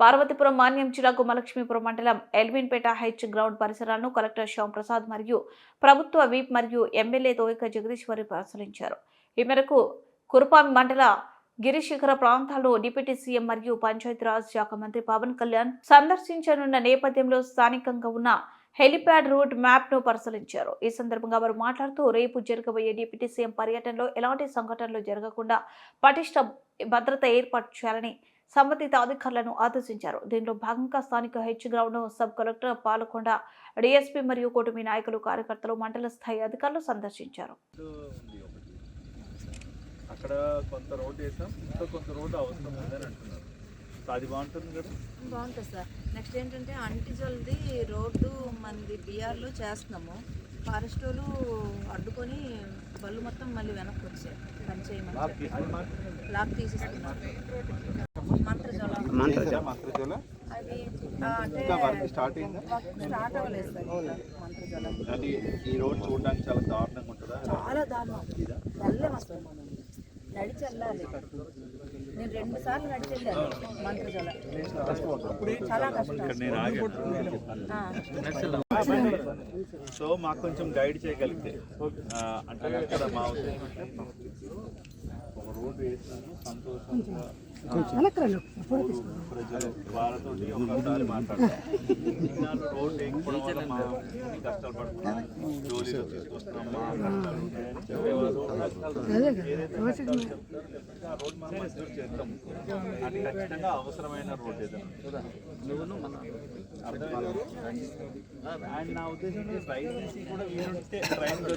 పార్వతీపురం మాన్యం జిల్లా గుమ్మలక్ష్మీపురం మండలం Elwinpeta H ground పరిసరాలను కలెక్టర్ శ్యామ్ ప్రసాద్ మరియు ప్రభుత్వ వీప్ మరియు ఎమ్మెల్యే తోయిక జగదీశ్వరి పరిశీలించారు ఈ మేరకు కురుపామి మండల గిరిశిఖర ప్రాంతాల్లో డిప్యూటీ సీఎం మరియు పంచాయతీరాజ్ శాఖ మంత్రి పవన్ కళ్యాణ్ సందర్శించనున్న నేపథ్యంలో స్థానికంగా ఉన్న హెలిప్యాడ్ రూట్ మ్యాప్ను పరిశీలించారు. ఈ సందర్భంగా వారు మాట్లాడుతూ రేపు జరగబోయే డిప్యూటీ సీఎం పర్యటనలో ఎలాంటి సంఘటనలు జరగకుండా పటిష్ట భద్రత ఏర్పాటు చేయాలని సంబంధిత అధికారులను ఆదేశించారు. దీనిలో భాగంగా స్థానిక H ground sub collector Palakonda DSP మరియు కూటమి నాయకులు కార్యకర్తలు మండల స్థాయి అధికారులు సందర్శించారు. అక్కడ కొంత రోడ్ వేసాం. ఇంకా కొంత రోడ్ అవసరం ఉందని అంటున్నారు. అది బాగుంటుంది కదా? బాగుంటుంది సార్. నెక్స్ట్ ఏంటంటే అంటిజల్ది రోడ్డు మంది బీఆర్లో చేస్తున్నాము. ఫారెస్ట్ వాళ్ళు అడ్డుకొని బళ్ళు మొత్తం మళ్ళీ వెనక్కి వచ్చాయి పని చేయమని లాక్ తీసేస్తున్నారు. మంత్రజల. మంత్రజాల. అది ఈ రోడ్ చూడడానికి చాలా దారుణంగా ఉంటుందా? చాలా దారుణం. వెళ్ళలేం అసలు నడిచి వెళ్ళాలి. నేను రెండు సార్లు నడిచి వెళ్ళాను మంత్రజల. చాలా కష్టం. ఇక్కడ నేను ఆగాను. ఆ. సో మాకు కొంచెం గైడ్ చేయగలిగితే. అంటే అక్కడ మా ఉద్దేశం అంటే ఒక రోడ్ వేసినాను సంతోషంగా రోడ్. మనం ఖచ్చితంగా అవసరమైన రోడ్ ఏదైనా అండ్ నా ఉద్దేశం నుంచి కూడా వీలుంటే ట్రైన్